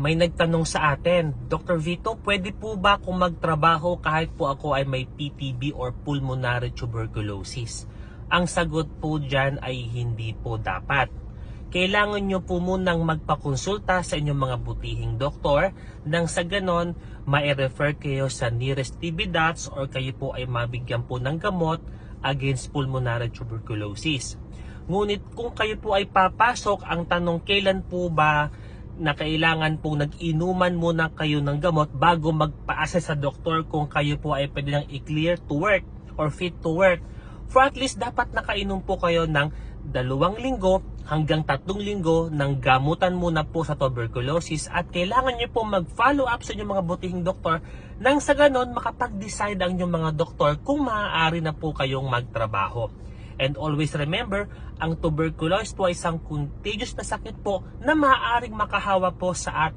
May nagtanong sa atin, Dr. Vito, pwede po ba kung magtrabaho kahit po ako ay may PTB or pulmonary tuberculosis? Ang sagot po dyan ay hindi po dapat. Kailangan nyo po munang magpakonsulta sa inyong mga butihing doktor nang sa ganon, mai-refer kayo sa nearest TB dots or kayo po ay mabigyan po ng gamot against pulmonary tuberculosis. Ngunit kung kayo po ay papasok, ang tanong kailan po ba na kailangan po nag-inuman muna kayo ng gamot bago magpa-assess sa doktor kung kayo po ay pwede nang i-clear to work or fit to work. For at least dapat nakainom po kayo ng dalawang linggo hanggang tatlong linggo ng gamutan muna po sa tuberculosis at kailangan nyo po mag-follow up sa inyong mga butihing doktor nang sa ganon makapag-decide ang inyong mga doktor kung maaari na po kayong magtrabaho. And always remember, ang tuberculosis po ay isang contagious na sakit po na maaaring makahawa po sa ating